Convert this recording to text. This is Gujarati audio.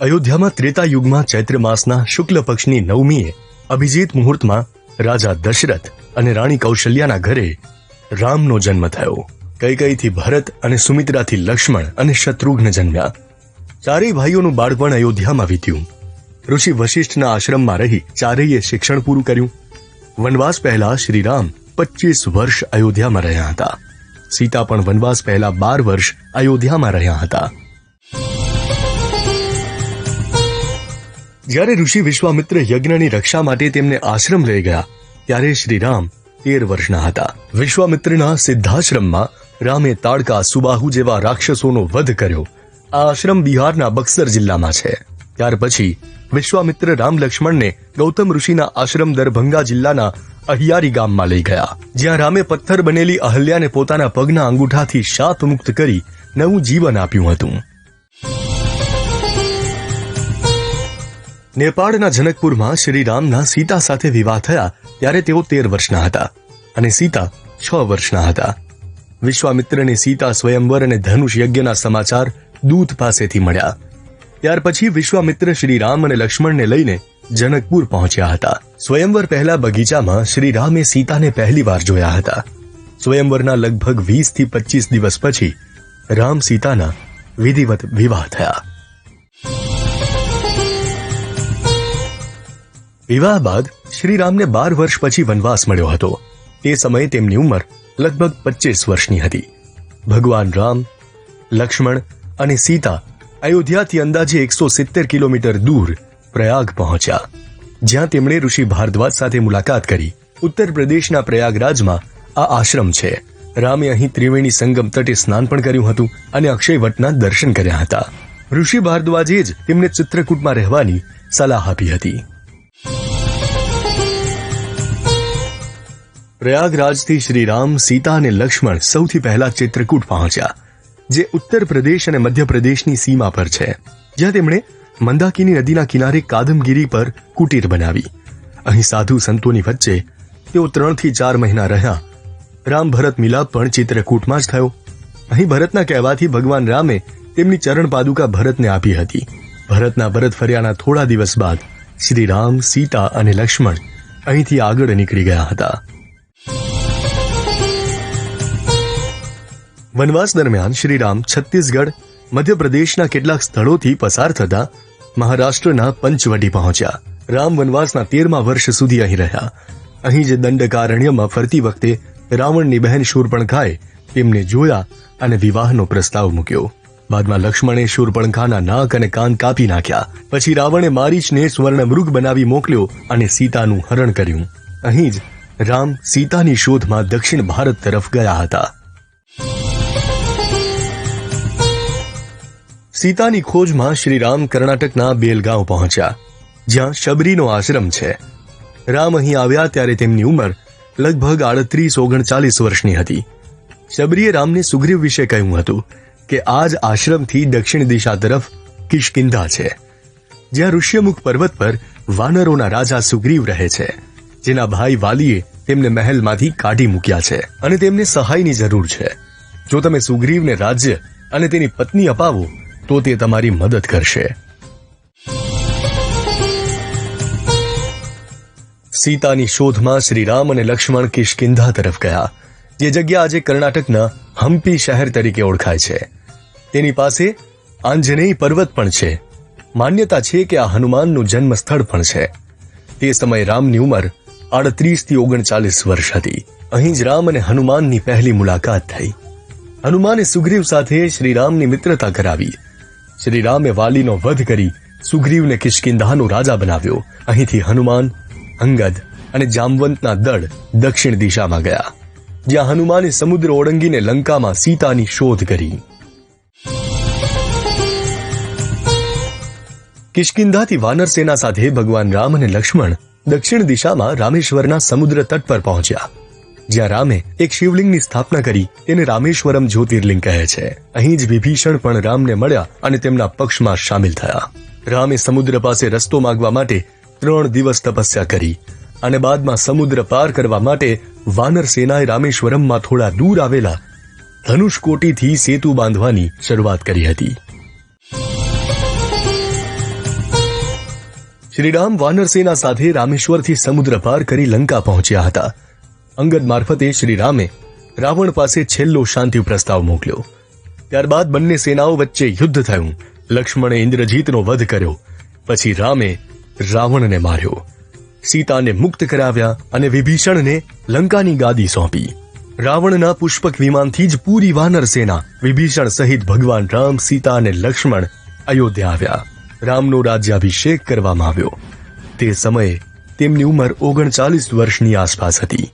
અયોધ્યામાં ત્રેતા યુગમાં ચૈત્ર માસના શુક્લ પક્ષની નવમીએ અભિજીત મુહૂર્તમાં રાજા દશરથ અને રાણી કૌશલ્યાના ઘરે રામનો જન્મ થયો. કૈકઈથી ભરત અને સુમિત્રાથી લક્ષ્મણ અને શત્રુઘ્ન જન્મ્યા. ચારેય ભાઈઓનું બાળપણ અયોધ્યામાં વીત્યું. ઋષિ વશિષ્ઠના આશ્રમમાં રહી ચારેયે શિક્ષણ પૂરું કર્યું. વનવાસ પહેલા શ્રીરામ પચીસ વર્ષ અયોધ્યામાં રહ્યા હતા. સીતા પણ વનવાસ પહેલા બાર વર્ષ અયોધ્યામાં રહ્યા હતા. જ્યારે ઋષિ વિશ્વામિત્ર યજ્ઞની રક્ષા માટે તેમને આશ્રમ લઈ ગયા, ત્યારે શ્રીરામ તેર વર્ષના હતા. વિશ્વામિત્રના સિદ્ધાશ્રમમાં રામે તાડકા સુબાહુ જેવા રાક્ષસોનો વધ કર્યો. આ આશ્રમ બિહારના બક્સર જિલ્લામાં છે. ત્યાર પછી વિશ્વામિત્ર રામ લક્ષ્મણને ગૌતમ ઋષિના આશ્રમ દરભંગા જિલ્લાના અહિયારી ગામમાં લઈ ગયા. જ્યાં રામે પથ્થર બનેલી અહલ્યાને પોતાના પગના અંગૂઠાથી શાપ મુક્ત કરી નવું જીવન આપ્યું હતું. નેપાળના જનકપુરમાં શ્રી રામના સીતા સાથે વિવાહ થયા ત્યારે તેઓ તેર વર્ષના હતા અને સીતા છ વર્ષના હતા. વિશ્વામિત્રને સીતા સ્વયંવર અને ધનુષ યજ્ઞના સમાચાર દૂત પાસેથી મળ્યા. ત્યાર પછી વિશ્વામિત્ર શ્રી રામ અને લક્ષ્મણને લઈને જનકપુર પહોંચ્યા હતા. સ્વયંવર પહેલા બગીચામાં શ્રી રામે સીતાને પહેલી વાર જોયા હતા. સ્વયંવરના લગભગ વીસથી પચીસ દિવસ પછી રામ સીતાના વિધિવત વિવાહ થયા. વિવાહ બાદ શ્રીરામને બાર વર્ષ પછી વનવાસ મળ્યો હતો. તે સમયે તેમની ઉંમર લગભગ પચીસ વર્ષની હતી. ભગવાન રામ, લક્ષ્મણ અને સીતા અયોધ્યાથી અંદાજે એકસો સિત્તેર કિલોમીટર દૂર પ્રયાગ પહોંચ્યા. જ્યાં તેમણે ઋષિ ભારદ્વાજ સાથે મુલાકાત કરી. ઉત્તર પ્રદેશના પ્રયાગરાજમાં આ આશ્રમ છે. રામે અહીં ત્રિવેણી સંગમ તટે સ્નાન પણ કર્યું હતું અને અક્ષયવટના દર્શન કર્યા હતા. ઋષિ ભારદ્વાજે જ તેમને ચિત્રકૂટમાં રહેવાની સલાહ આપી હતી. પ્રયાગરાજથી શ્રી રામ સીતા અને લક્ષ્મણ સૌથી પહેલા ચિત્રકૂટ પહોંચ્યા, જે ઉત્તર પ્રદેશ અને મધ્યપ્રદેશની સીમા પર છે, જ્યાં તેમણે મંદાકિની નદીના કિનારે કાદમગીરી પર કુટીર બનાવી. અહીં સાધુ સંતોની વચ્ચે તેઓ ત્રણથી ચાર મહિના રહ્યા. રામ ભરત મિલાપ પણ ચિત્રકૂટમાં જ થયો. અહીં ભરતના કહેવાથી ભગવાન રામે તેમની ચરણ પાદુકા ભરતને આપી હતી. ભરતના ભરત ફર્યાના થોડા દિવસ બાદ શ્રી રામ સીતા અને લક્ષ્મણ અહીંથી આગળ નીકળી ગયા હતા. વનવાસ દરમિયાન શ્રીરામ છત્તીસગઢ, મધ્યપ્રદેશના કેટલાક સ્થળોથી પસાર થતા મહારાષ્ટ્રના પંચવટી પહોંચ્યા. રામ વનવાસના તેરમા વર્ષ સુધી અહીં રહ્યા. અહીં જે દંડકારણ્યમાં ફરતી વખતે રાવણની બહેન શૂર્પણખાએ તેમને જોયા અને વિવાહનો પ્રસ્તાવ મૂક્યો. બાદમાં લક્ષ્મણે શૂર્પણખાના નાક અને કાન કાપી નાખ્યા. પછી રાવણે મારીચને સ્વર્ણમૃગ બનાવી મોકલ્યો અને સીતાનું હરણ કર્યું. અહીં જ રામ સીતાની શોધમાં દક્ષિણ ભારત તરફ ગયા હતા. સીતાની ખોજમાં શ્રી રામ કર્ણાટકના બેલગાંવ પહોંચ્યા, જ્યાં શબરીનો આશ્રમ છે. રામ અહીં આવ્યા ત્યારે તેમની ઉંમર લગભગ આડત્રીસ ઓગણચાલીસ વર્ષની હતી. શબરીએ રામને સુગ્રીવ વિશે કહ્યું હતું કે આ જ આશ્રમથી દક્ષિણ દિશા તરફ કિષ્કિંધા છે, જ્યાં ઋષ્યમુખ પર્વત પર વાનરોના રાજા સુગ્રીવ રહે છે, જેના ભાઈ વાલીએ તેમને મહેલમાંથી કાઢી મૂક્યા છે અને તેમને સહાયની જરૂર છે. જો તમે સુગ્રીવને રાજ્ય અને તેની પત્ની અપાવો તો તે તમારી મદદ કરશે. સીતાની શોધમાં શ્રીરામ અને લક્ષ્મણ કિષ્કિંધા તરફ ગયા, જે જગ્યા આજે કર્ણાટકના હમ્પી શહેર તરીકે ઓળખાય છે. તેની પાસે આંજનેય પર્વત પણ છે. માન્યતા છે કે આ હનુમાનનું જન્મ સ્થળ પણ છે. તે સમયે રામની ઉંમર આડત્રીસથી ઓગણચાલીસ વર્ષ હતી. અહીં જ રામ અને હનુમાનની પહેલી મુલાકાત થઈ. હનુમાને સુગ્રીવ સાથે શ્રીરામની મિત્રતા કરાવી. શ્રી રામે વાલીનો વધ કરી સુગ્રીવને કિષ્કિંધાનો રાજા બનાવ્યો. અહીંથી હનુમાન, અંગદ અને જામવંતના દળ દક્ષિણ દિશામાં ગયા, જ્યાં હનુમાને સમુદ્ર ઓળંગીને લંકામાં સીતાની શોધ કરી. કિષ્કિંધાથી વાનર સેના સાથે ભગવાન રામ અને લક્ષ્મણ દક્ષિણ દિશામાં રામેશ્વરના સમુદ્ર તટ પર પહોંચ્યા. જ્યાં રામે એક શિવલિંગની સ્થાપના કરી તેને રામેશ્વરમ જ્યોતિર્લિંગ કહે છે. અહીં જ વિભીષણ પણ રામને મળ્યા અને તેમના પક્ષમાં સામેલ થયા. રામે સમુદ્ર પાસે રસ્તો માંગવા માટે ત્રણ દિવસ તપસ્યા કરી અને બાદમાં સમુદ્ર પાર કરવા માટે વાનર સેનાએ રામેશ્વરમમાં થોડા દૂર આવેલા ધનુષકોટીથી સેતુ બાંધવાની શરૂઆત કરી હતી. શ્રીરામ વાનરસેના સાથે રામેશ્વરથી સમુદ્ર પાર કરી લંકા પહોંચ્યા હતા. અંગદ મારફતે શ્રી રામે રાવણ પાસે છેલ્લો શાંતિ પ્રસ્તાવ મોકલ્યો. ત્યારબાદ બંને સેનાઓ વચ્ચે યુદ્ધ થયું. લક્ષ્મણે ઇન્દ્રજીતનો વધ કર્યો. પછી રામે રાવણને માર્યો. સીતાને મુક્ત કરાવ્યા અને વિભીષણને લંકાની ગાદી સોંપી. રાવણના પુષ્પક વિમાનથી જ પૂરી વાનર સેના, વિભીષણ સહિત ભગવાન રામ, સીતા અને લક્ષ્મણ અયોધ્યા આવ્યા. રામનો રાજ્યાભિષેક કરવામાં આવ્યો. તે સમયે તેમની ઉંમર ઓગણચાલીસ વર્ષની આસપાસ હતી.